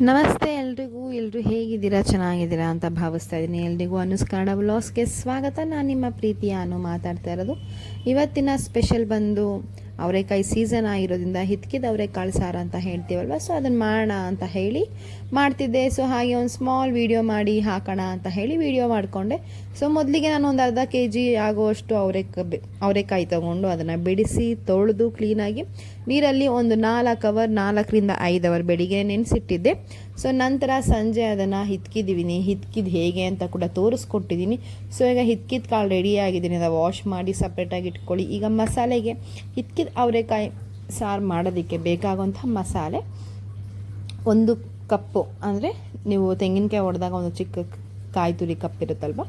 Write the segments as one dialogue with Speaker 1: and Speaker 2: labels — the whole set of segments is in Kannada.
Speaker 1: ನಮಸ್ತೆ ಎಲ್ರಿಗೂ ಎಲ್ಲರೂ ಹೇಗಿದ್ದೀರಾ, ಚೆನ್ನಾಗಿದ್ದೀರಾ ಅಂತ ಭಾವಿಸ್ತಾ ಇದ್ದೀನಿ. ಎಲ್ರಿಗೂ ಅನುಸ್ ಕನ್ನಡ ವ್ಲಾಗ್ಸ್ಗೆ ಸ್ವಾಗತ. ನಾನು ನಿಮ್ಮ ಪ್ರೀತಿಯ ಅನು ಮಾತಾಡ್ತಾ ಇರೋದು. ಇವತ್ತಿನ ಸ್ಪೆಷಲ್ ಬಂದು ಅವರೆಕಾಯಿ ಸೀಸನ್ ಆಗಿರೋದ್ರಿಂದ ಹಿತ್ಕಿದ ಅವರೆಕಾಳು ಸಾರು ಅಂತ ಹೇಳ್ತೀವಲ್ವ? ಸೊ ಅದನ್ನು ಮಾಡೋಣ ಅಂತ ಹೇಳಿ ಮಾಡ್ತಿದ್ದೆ. ಸೊ ಹಾಗೆ ಒಂದು ಸ್ಮಾಲ್ ವಿಡಿಯೋ ಮಾಡಿ ಹಾಕೋಣ ಅಂತ ಹೇಳಿ ವಿಡಿಯೋ ಮಾಡಿಕೊಂಡೆ. ಸೊ ಮೊದಲಿಗೆ ನಾನು ಒಂದು ಅರ್ಧ ಕೆ ಜಿ ಆಗುವಷ್ಟು ಅವರೆಕಾಯಿ ಅವರೆಕಾಯಿ ತೊಗೊಂಡು ಅದನ್ನು ಬಿಡಿಸಿ ತೊಳೆದು ಕ್ಲೀನಾಗಿ ನೀರಲ್ಲಿ ಒಂದು ನಾಲ್ಕು ಅವರ್ ನಾಲ್ಕರಿಂದ ಐದು ಅವರ್ ಬೆಳಿಗ್ಗೆ ನೆನೆಸಿಟ್ಟಿದ್ದೆ. ಸೊ ನಂತರ ಸಂಜೆ ಅದನ್ನು ಹಿತ್ಕಿದ್ದೀವಿ ಹಿತ್ಕಿದ್ದು ಹೇಗೆ ಅಂತ ಕೂಡ ತೋರಿಸ್ಕೊಟ್ಟಿದ್ದೀನಿ ಸೊ ಈಗ ಹಿತ್ಕಿದ ಕಾಳು ರೆಡಿ ಆಗಿದ್ದೀನಿ. ಅದನ್ನು ವಾಶ್ ಮಾಡಿ ಸಪ್ರೇಟಾಗಿ ಇಟ್ಕೊಳ್ಳಿ. ಈಗ ಮಸಾಲೆಗೆ ಹಿತ್ಕಿದ ಅವರೆಕಾಯಿ ಸಾರು ಮಾಡೋದಕ್ಕೆ ಬೇಕಾಗುವಂಥ ಮಸಾಲೆ ಒಂದು ಕಪ್ಪು. ಅಂದರೆ ನೀವು ತೆಂಗಿನಕಾಯಿ ಹೊಡೆದಾಗ ಒಂದು ಚಿಕ್ಕ ಕಾಯಿ ತುರಿ ಕಪ್ ಇರುತ್ತಲ್ವ?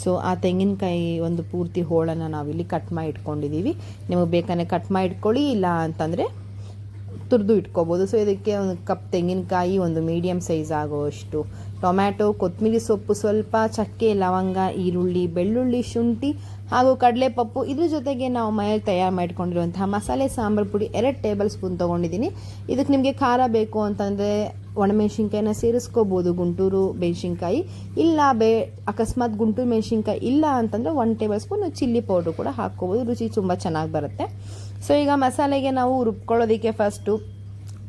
Speaker 1: ಸೊ ಆ ತೆಂಗಿನಕಾಯಿ ಒಂದು ಪೂರ್ತಿ ಹೋಳನ್ನು ನಾವಿಲ್ಲಿ ಕಟ್ ಮಾಡಿ ಇಟ್ಕೊಂಡಿದ್ದೀವಿ ನಿಮಗೆ ಬೇಕಾದ್ರೆ ಕಟ್ ಮಾಡಿ ಇಟ್ಕೊಳ್ಳಿ. ಇಲ್ಲ ಅಂತಂದರೆ ತುರಿದು ಇಟ್ಕೋಬೋದು. ಸೊ ಇದಕ್ಕೆ ಒಂದು ಕಪ್ ತೆಂಗಿನಕಾಯಿ, ಒಂದು ಮೀಡಿಯಮ್ ಸೈಜ್ ಆಗುವಷ್ಟು. ಟೊಮ್ಯಾಟೊ ಕೊತ್ತಂಬರಿ ಸೊಪ್ಪು, ಸ್ವಲ್ಪ ಚಕ್ಕೆ, ಲವಂಗ, ಈರುಳ್ಳಿ, ಬೆಳ್ಳುಳ್ಳಿ, ಶುಂಠಿ ಹಾಗೂ ಕಡಲೆಪಪ್ಪು ಇದ್ರ ಜೊತೆಗೆ ನಾವು ಮನೆಯಲ್ಲಿ ತಯಾರು ಮಾಡಿಕೊಂಡಿರುವಂತಹ ಮಸಾಲೆ ಸಾಂಬಾರು ಪುಡಿ ಎರಡು ಟೇಬಲ್ ಸ್ಪೂನ್ ತೊಗೊಂಡಿದ್ದೀನಿ. ಇದಕ್ಕೆ ನಿಮಗೆ ಖಾರ ಬೇಕು ಅಂತಂದರೆ ಒಣಮೆಣ್ಸಿನ್ಕಾಯಿನ ಸೇರಿಸ್ಕೋಬೋದು, ಗುಂಟೂರು ಮೆಣಸಿನ್ಕಾಯಿ. ಇಲ್ಲ ಬೇ ಅಕಸ್ಮಾತ್ ಗುಂಟೂರು ಮೆಣಸಿನ್ಕಾಯಿ ಇಲ್ಲ ಅಂತಂದರೆ one table spoon chilli powder ಕೂಡ ಹಾಕ್ಕೋಬೋದು. ರುಚಿ ತುಂಬ ಚೆನ್ನಾಗಿ ಬರುತ್ತೆ. ಸೊ ಈಗ ಮಸಾಲೆಗೆ ನಾವು ರುಬ್ಕೊಳ್ಳೋದಕ್ಕೆ ಫಸ್ಟು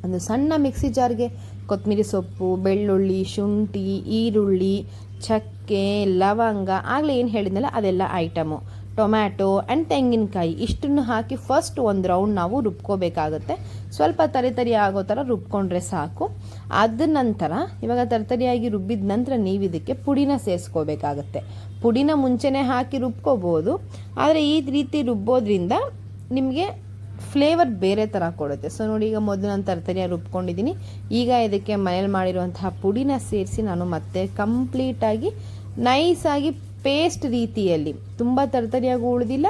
Speaker 1: ಒಂದು ಸಣ್ಣ ಮಿಕ್ಸಿ ಜಾರ್ಗೆ ಕೊತ್ತಂಬರಿ ಸೊಪ್ಪು, ಬೆಳ್ಳುಳ್ಳಿ, ಶುಂಠಿ, ಈರುಳ್ಳಿ ಚಕ್ಕೆ, ಲವಂಗ, ಆಗಲೇ ಏನು ಹೇಳಿದ್ನಲ್ಲ, ಅದೆಲ್ಲ ಐಟಮು ಟೊಮ್ಯಾಟೊ ಆ್ಯಂಡ್ ತೆಂಗಿನಕಾಯಿ, ಇಷ್ಟನ್ನು ಹಾಕಿ ಫಸ್ಟ್ ಒಂದು ರೌಂಡ್ ನಾವು ರುಬ್ಕೋಬೇಕಾಗುತ್ತೆ. ಸ್ವಲ್ಪ ತರಿ ತರಿ ಆಗೋ ಥರ ರುಬ್ಕೊಂಡ್ರೆ ಸಾಕು. ಅದ ನಂತರ, ಇವಾಗ ತರಿತರಿಯಾಗಿ ರುಬ್ಬಿದ ನಂತರ ನೀವು ಇದಕ್ಕೆ ಪುಡಿನ ಸೇರಿಸ್ಕೋಬೇಕಾಗತ್ತೆ. ಪುಡಿನ ಮುಂಚೆನೇ ಹಾಕಿ ರುಬ್ಕೋಬೋದು. ಆದರೆ ಈ ರೀತಿ ರುಬ್ಬೋದ್ರಿಂದ ನಿಮಗೆ ಫ್ಲೇವರ್ ಬೇರೆ ಥರ ಕೊಡುತ್ತೆ. ಸೊ ನೋಡಿ ಈಗ ಮೊದಲು ನಾನು ತರ್ತರಿಯಾಗಿ ರುಬ್ಕೊಂಡಿದ್ದೀನಿ ಈಗ ಇದಕ್ಕೆ ಮನೇಲಿ ಮಾಡಿರುವಂತಹ ಪುಡಿನ ಸೇರಿಸಿ ನಾನು ಮತ್ತೆ ಕಂಪ್ಲೀಟಾಗಿ ನೈಸಾಗಿ ಪೇಸ್ಟ್ ರೀತಿಯಲ್ಲಿ. ತುಂಬ ತರತರಿಯಾಗಿ ಉಳಿದಿಲ್ಲ.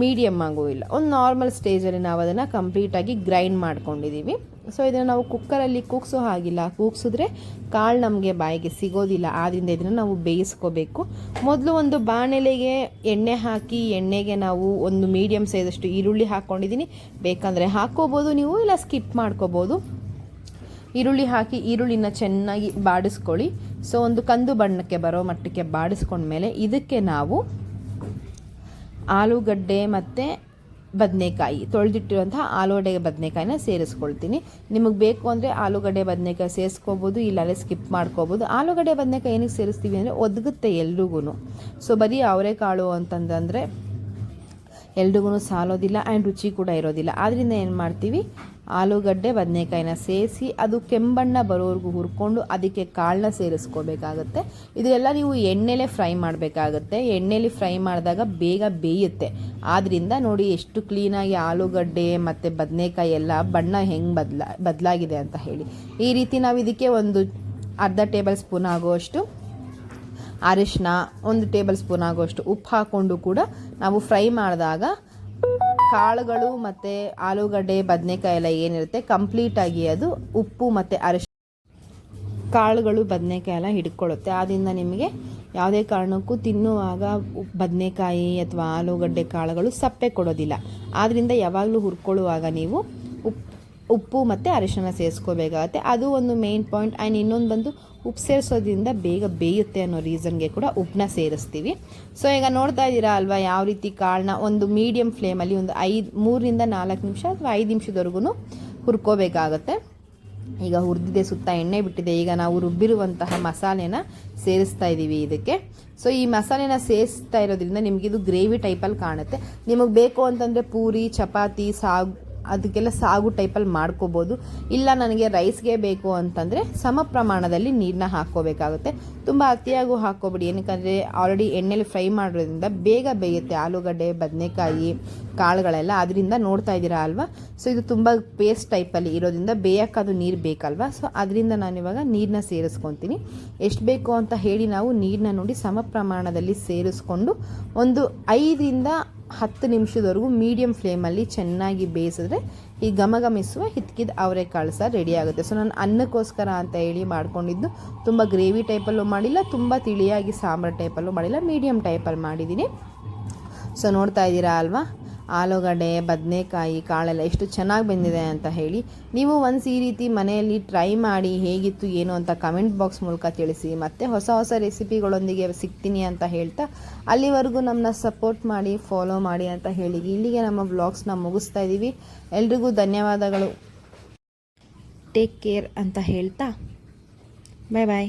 Speaker 1: ಮೀಡಿಯಮ್ ಆಗೂ ಇಲ್ಲ. ಒಂದು ನಾರ್ಮಲ್ ಸ್ಟೇಜಲ್ಲಿ ನಾವು ಅದನ್ನು ಕಂಪ್ಲೀಟಾಗಿ ಗ್ರೈಂಡ್ ಮಾಡ್ಕೊಂಡಿದ್ದೀವಿ ಸೊ ಇದನ್ನು ನಾವು ಕುಕ್ಕರಲ್ಲಿ ಕೂಗ್ಸೋ ಹಾಗಿಲ್ಲ. ಕೂಗ್ಸಿದ್ರೆ ಕಾಳು ನಮಗೆ ಬಾಯಿಗೆ ಸಿಗೋದಿಲ್ಲ. ಆದ್ದರಿಂದ ಇದನ್ನು ನಾವು ಬೇಯಿಸ್ಕೋಬೇಕು. ಮೊದಲು ಒಂದು ಬಾಣಲೆಗೆ ಎಣ್ಣೆ ಹಾಕಿ, ಎಣ್ಣೆಗೆ ನಾವು ಒಂದು ಮೀಡಿಯಮ್ ಸೈಜಷ್ಟು ಈರುಳ್ಳಿ ಹಾಕ್ಕೊಂಡಿದ್ದೀನಿ ಬೇಕಂದರೆ ಹಾಕ್ಕೋಬೋದು ನೀವು, ಇಲ್ಲ ಸ್ಕಿಪ್ ಮಾಡ್ಕೋಬೋದು. ಈರುಳ್ಳಿ ಹಾಕಿ, ಈರುಳ್ಳಿನ ಚೆನ್ನಾಗಿ ಬಾಡಿಸ್ಕೊಳ್ಳಿ. ಸೊ ಒಂದು ಕಂದು ಬಣ್ಣಕ್ಕೆ ಬರೋ ಮಟ್ಟಕ್ಕೆ ಬಾಡಿಸ್ಕೊಂಡ್ಮೇಲೆ ಇದಕ್ಕೆ ನಾವು ಆಲೂಗಡ್ಡೆ ಮತ್ತು ಬದನೆಕಾಯಿ, ತೊಳೆದಿಟ್ಟಿರುವಂಥ ಆಲೂಗಡ್ಡೆ ಬದನೆಕಾಯಿನ ಸೇರಿಸ್ಕೊಳ್ತೀನಿ. ನಿಮಗೆ ಬೇಕು ಅಂದರೆ ಆಲೂಗಡ್ಡೆ ಬದನೆಕಾಯಿ ಸೇರಿಸ್ಕೋಬೋದು, ಇಲ್ಲಾಂದರೆ ಸ್ಕಿಪ್ ಮಾಡ್ಕೋಬೋದು. ಆಲೂಗಡ್ಡೆ ಬದನೆಕಾಯಿ ಏನಕ್ಕೆ ಸೇರಿಸ್ತೀವಿ ಅಂದರೆ ಒದಗುತ್ತೆ ಎಲ್ರಿಗೂ ಸೊ ಬರೀ ಅವರೆಕಾಳು ಅಂತಂದರೆ ಎಲ್ರಿಗೂ ಸಾಲೋದಿಲ್ಲ ಆ್ಯಂಡ್ ರುಚಿ ಕೂಡ ಇರೋದಿಲ್ಲ. ಆದ್ದರಿಂದ ಏನು ಮಾಡ್ತೀವಿ? ಆಲೂಗಡ್ಡೆ, ಬದನೆಕಾಯಿನ ಸೇರಿಸಿ ಅದು ಕೆಂಬಣ್ಣ ಬರೋವರೆಗೂ ಹುರ್ಕೊಂಡು ಅದಕ್ಕೆ ಕಾಳನ್ನ ಸೇರಿಸ್ಕೋಬೇಕಾಗತ್ತೆ. ಇದೆಲ್ಲ ನೀವು ಎಣ್ಣೆಲೆ ಫ್ರೈ ಮಾಡಬೇಕಾಗತ್ತೆ. ಎಣ್ಣೆಲಿ ಫ್ರೈ ಮಾಡಿದಾಗ ಬೇಗ ಬೇಯುತ್ತೆ. ಆದ್ದರಿಂದ ನೋಡಿ ಎಷ್ಟು ಕ್ಲೀನಾಗಿ ಆಲೂಗಡ್ಡೆ ಮತ್ತು ಬದನೆಕಾಯಿ ಎಲ್ಲ ಬಣ್ಣ ಹೆಂಗೆ ಬದಲಾ, ಬದಲಾಗಿದೆ ಅಂತ ಹೇಳಿ. ಈ ರೀತಿ ನಾವು ಇದಕ್ಕೆ ಒಂದು ಅರ್ಧ ಟೇಬಲ್ ಸ್ಪೂನ್ ಆಗುವಷ್ಟು ಅರಿಶಿನ, ಒಂದು ಟೇಬಲ್ ಸ್ಪೂನ್ ಆಗೋಷ್ಟು ಉಪ್ಪು ಹಾಕ್ಕೊಂಡು ಕೂಡ ನಾವು ಫ್ರೈ ಮಾಡಿದಾಗ ಕಾಳುಗಳು ಮತ್ತು ಆಲೂಗಡ್ಡೆ, ಬದನೆಕಾಯಿ ಎಲ್ಲ ಏನಿರುತ್ತೆ ಕಂಪ್ಲೀಟಾಗಿ ಅದು ಉಪ್ಪು ಮತ್ತು ಅರಿಶಿನ ಕಾಳುಗಳು, ಬದನೆಕಾಯಿ ಎಲ್ಲ ಹಿಡ್ಕೊಳ್ಳುತ್ತೆ. ಆದ್ದರಿಂದ ನಿಮಗೆ ಯಾವುದೇ ಕಾರಣಕ್ಕೂ ತಿನ್ನುವಾಗ ಬದನೆಕಾಯಿ ಅಥವಾ ಆಲೂಗಡ್ಡೆ ಕಾಳುಗಳು ಸಪ್ಪೆ ಕೊಡೋದಿಲ್ಲ. ಆದ್ದರಿಂದ ಯಾವಾಗಲೂ ಹುರ್ಕೊಳ್ಳುವಾಗ ನೀವು ಉಪ್ಪು ಉಪ್ಪು ಮತ್ತು ಅರಿಶಿನ ಸೇರಿಸ್ಕೋಬೇಕಾಗತ್ತೆ. ಅದು ಒಂದು ಮೇನ್ ಪಾಯಿಂಟ್ ಆ್ಯಂಡ್ ಇನ್ನೊಂದು ಬಂದು ಉಪ್ಪು ಸೇರಿಸೋದ್ರಿಂದ ಬೇಗ ಬೇಯುತ್ತೆ ಅನ್ನೋ ರೀಸನ್ಗೆ ಕೂಡ ಉಪ್ಪನ್ನ ಸೇರಿಸ್ತೀವಿ. ಸೊ ಈಗ ನೋಡ್ತಾ ಇದ್ದೀರಾ ಅಲ್ವಾ ಯಾವ ರೀತಿ ಕಾಳನ್ನ ಒಂದು ಮೀಡಿಯಮ್ ಫ್ಲೇಮಲ್ಲಿ ಒಂದು ಐದು ಮೂರರಿಂದ ನಾಲ್ಕು ನಿಮಿಷ ಅಥವಾ ಐದು ನಿಮಿಷದವರೆಗೂ ಹುರ್ಕೋಬೇಕಾಗತ್ತೆ. ಈಗ ಹುರಿದಿದೆ, ಸುತ್ತ ಎಣ್ಣೆ ಬಿಟ್ಟಿದೆ. ಈಗ ನಾವು ರುಬ್ಬಿರುವಂತಹ ಮಸಾಲೆನ ಸೇರಿಸ್ತಾ ಇದ್ದೀವಿ ಇದಕ್ಕೆ. ಸೊ ಈ ಮಸಾಲೆನ ಸೇರಿಸ್ತಾ ಇರೋದ್ರಿಂದ ನಿಮಗಿದು ಗ್ರೇವಿ ಟೈಪಲ್ಲಿ ಕಾಣುತ್ತೆ. ನಿಮಗೆ ಬೇಕು ಅಂತಂದರೆ ಪೂರಿ, ಚಪಾತಿ, ಸಾಗು ಅದಕ್ಕೆಲ್ಲ ಸಾಗು ಟೈಪಲ್ಲಿ ಮಾಡ್ಕೋಬೋದು. ಇಲ್ಲ ನನಗೆ ರೈಸ್ಗೆ ಬೇಕು ಅಂತಂದರೆ ಸಮ ಪ್ರಮಾಣದಲ್ಲಿ ನೀರನ್ನ ಹಾಕ್ಕೋಬೇಕಾಗುತ್ತೆ. ತುಂಬ ಅತಿಯಾಗೂ ಹಾಕ್ಕೋಬಿಡಿ. ಏನಕ್ಕಂದರೆ ಆಲ್ರೆಡಿ ಎಣ್ಣೆಲಿ ಫ್ರೈ ಮಾಡೋದ್ರಿಂದ ಬೇಗ ಬೇಯುತ್ತೆ ಆಲೂಗಡ್ಡೆ, ಬದನೆಕಾಯಿ, ಕಾಳುಗಳೆಲ್ಲ ಅದರಿಂದ ನೋಡ್ತಾ ಇದ್ದೀರಾ ಅಲ್ವಾ? ಸೊ ಇದು ತುಂಬ ಪೇಸ್ಟ್ ಟೈಪಲ್ಲಿ ಇರೋದ್ರಿಂದ ಬೇಯೋಕ್ಕದು ನೀರು ಬೇಕಲ್ವಾ? ಸೊ ಅದರಿಂದ ನಾನು ಇವಾಗ ನೀರನ್ನ ಸೇರಿಸ್ಕೊತೀನಿ. ಎಷ್ಟು ಬೇಕು ಅಂತ ಹೇಳಿ ನಾವು ನೀರನ್ನ ನೋಡಿ ಸಮ ಪ್ರಮಾಣದಲ್ಲಿ ಸೇರಿಸ್ಕೊಂಡು ಒಂದು ಐದರಿಂದ ಹತ್ತು ನಿಮಿಷದವರೆಗೂ ಮೀಡಿಯಮ್ ಫ್ಲೇಮಲ್ಲಿ ಚೆನ್ನಾಗಿ ಬೇಯಿಸಿದ್ರೆ ಈ ಘಮಘಮಿಸುವ ಹಿತ್ಕಿದ ಅವರೆಕಾಳು ಸಹ ರೆಡಿ ಆಗುತ್ತೆ. ಸೊ ನಾನು ಅನ್ನಕ್ಕೋಸ್ಕರ ಅಂತ ಹೇಳಿ ಮಾಡ್ಕೊಂಡಿದ್ದು ತುಂಬ ಗ್ರೇವಿ ಟೈಪಲ್ಲೂ ಮಾಡಿಲ್ಲ, ತುಂಬ ತಿಳಿಯಾಗಿ ಸಾಂಬಾರು ಟೈಪಲ್ಲೂ ಮಾಡಿಲ್ಲ ಮೀಡಿಯಮ್ ಟೈಪಲ್ಲಿ ಮಾಡಿದ್ದೀನಿ ಸೊ ನೋಡ್ತಾ ಇದ್ದೀರಾ ಅಲ್ವಾ? ಆಲೂಗಡ್ಡೆ, ಬದನೆಕಾಯಿ, ಕಾಳೆಲ್ಲ ಎಷ್ಟು ಚೆನ್ನಾಗಿ ಬಂದಿದೆ ಅಂತ ಹೇಳಿ ನೀವು ಒಂದು ಈ ರೀತಿ ಮನೆಯಲ್ಲಿ ಟ್ರೈ ಮಾಡಿ ಹೇಗಿತ್ತು, ಏನು ಅಂತ ಕಮೆಂಟ್ ಬಾಕ್ಸ್ ಮೂಲಕ ತಿಳಿಸಿ. ಮತ್ತೆ ಹೊಸ ಹೊಸ ರೆಸಿಪಿಗಳೊಂದಿಗೆ ಸಿಗ್ತೀನಿ ಅಂತ ಹೇಳ್ತಾ ಅಲ್ಲಿವರೆಗೂ ನಮ್ಮನ್ನ ಸಪೋರ್ಟ್ ಮಾಡಿ ಫಾಲೋ ಮಾಡಿ ಅಂತ ಹೇಳಿ. ಇಲ್ಲಿಗೆ ನಮ್ಮ ವ್ಲಾಗ್ಸ್ನ ಮುಗಿಸ್ತಾ ಇದ್ದೀವಿ ಎಲ್ರಿಗೂ ಧನ್ಯವಾದಗಳು. ಟೇಕ್ ಕೇರ್ ಅಂತ ಹೇಳ್ತಾ ಬಾಯ್ ಬಾಯ್